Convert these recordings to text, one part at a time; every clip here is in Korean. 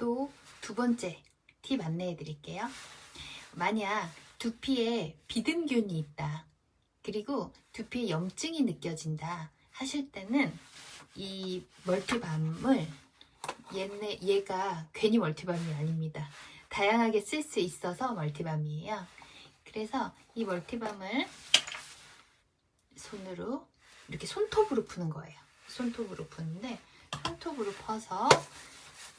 또 두 번째 팁 안내해 드릴게요. 만약 두피에 비듬균이 있다. 그리고 두피에 염증이 느껴진다 하실 때는 이 멀티밤을 얘네, 얘가 괜히 멀티밤이 아닙니다. 다양하게 쓸 수 있어서 멀티밤이에요. 그래서 이 멀티밤을 손으로 이렇게 손톱으로 푸는 거예요. 손톱으로 푸는데 손톱으로 퍼서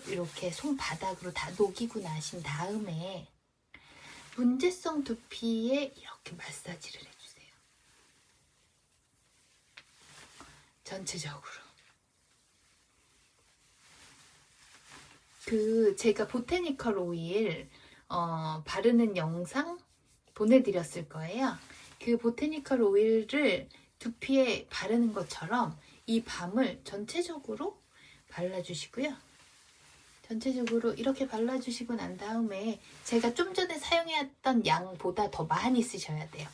이렇게 손바닥으로 다 녹이고 나신 다음에 문제성 두피에 이렇게 마사지를 해주세요. 전체적으로. 그 제가 보테니컬 오일 어, 바르는 영상 보내드렸을 거예요. 그 보테니컬 오일을 두피에 바르는 것처럼 이 밤을 전체적으로 발라주시고요. 전체적으로 이렇게 발라주시고 난 다음에 제가 좀 전에 사용했던 양보다 더 많이 쓰셔야 돼요.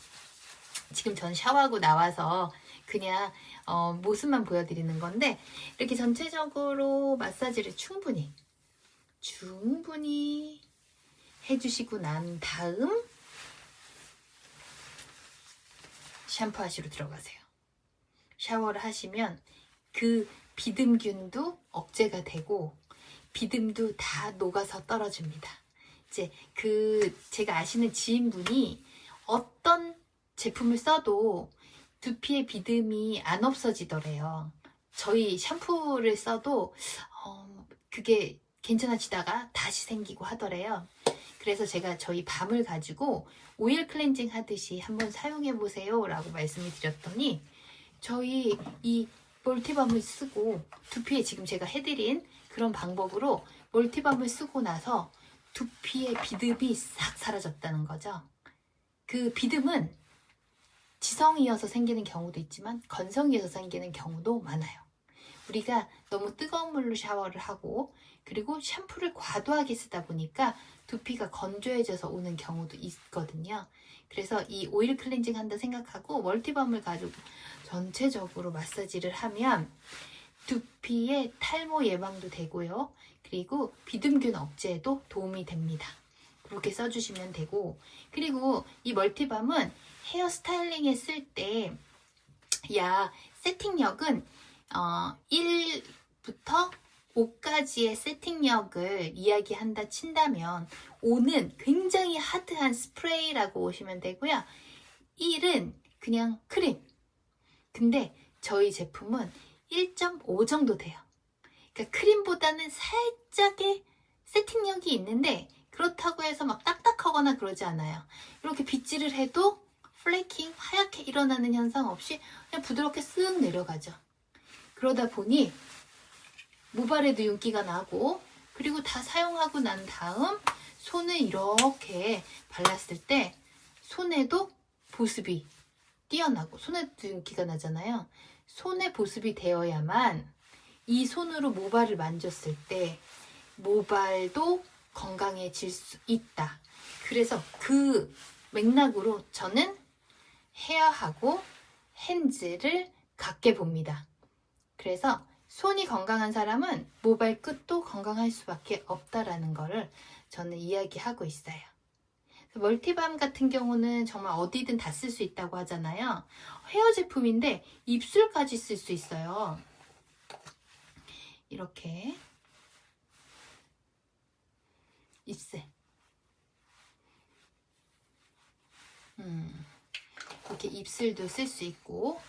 지금 전 샤워하고 나와서 그냥 어, 모습만 보여드리는 건데 이렇게 전체적으로 마사지를 충분히 충분히 해주시고 난 다음 샴푸하시러 들어가세요. 샤워를 하시면 그 비듬균도 억제가 되고 비듬도 다 녹아서 떨어집니다. 이제 그 제가 아시는 지인분이 어떤 제품을 써도 두피에 비듬이 안 없어지더래요. 저희 샴푸를 써도 어, 그게 괜찮아지다가 다시 생기고 하더래요. 그래서 제가 저희 밤을 가지고 오일 클렌징 하듯이 한번 사용해 보세요 라고 말씀을 드렸더니 저희 이 멀티밤을 쓰고 두피에 지금 제가 해드린 그런 방법으로 멀티밤을 쓰고 나서 두피의 비듬이 싹 사라졌다는 거죠. 그 비듬은 지성이어서 생기는 경우도 있지만 건성이어서 생기는 경우도 많아요. 우리가 너무 뜨거운 물로 샤워를 하고 그리고 샴푸를 과도하게 쓰다 보니까 두피가 건조해져서 오는 경우도 있거든요. 그래서 이 오일 클렌징 한다 생각하고 멀티밤을 가지고 전체적으로 마사지를 하면 두피의 탈모 예방도 되고요. 그리고 비듬균 억제에도 도움이 됩니다. 그렇게 써주시면 되고 그리고 이 멀티밤은 헤어 스타일링에 쓸 때 야 세팅력은 어, 1부터 5까지의 세팅력을 이야기한다 친다면 5는 굉장히 하드한 스프레이라고 보시면 되고요. 1은 그냥 크림. 근데 저희 제품은 1.5 정도 돼요. 그러니까 크림보다는 살짝의 세팅력이 있는데 그렇다고 해서 막 딱딱하거나 그러지 않아요. 이렇게 빗질을 해도 플레이킹 하얗게 일어나는 현상 없이 그냥 부드럽게 쓱 내려가죠. 그러다 보니 모발에도 윤기가 나고 그리고 다 사용하고 난 다음 손을 이렇게 발랐을 때 손에도 보습이 뛰어나고 손에도 윤기가 나잖아요. 손에 보습이 되어야만 이 손으로 모발을 만졌을 때 모발도 건강해질 수 있다. 그래서 그 맥락으로 저는 헤어하고 핸즈를 같게 봅니다. 그래서 손이 건강한 사람은 모발 끝도 건강할 수밖에 없다라는 거를 저는 이야기하고 있어요. 멀티밤 같은 경우는 정말 어디든 다 쓸 수 있다고 하잖아요. 헤어 제품인데 입술까지 쓸 수 있어요. 이렇게 입술. 음, 이렇게 입술도 쓸 수 있고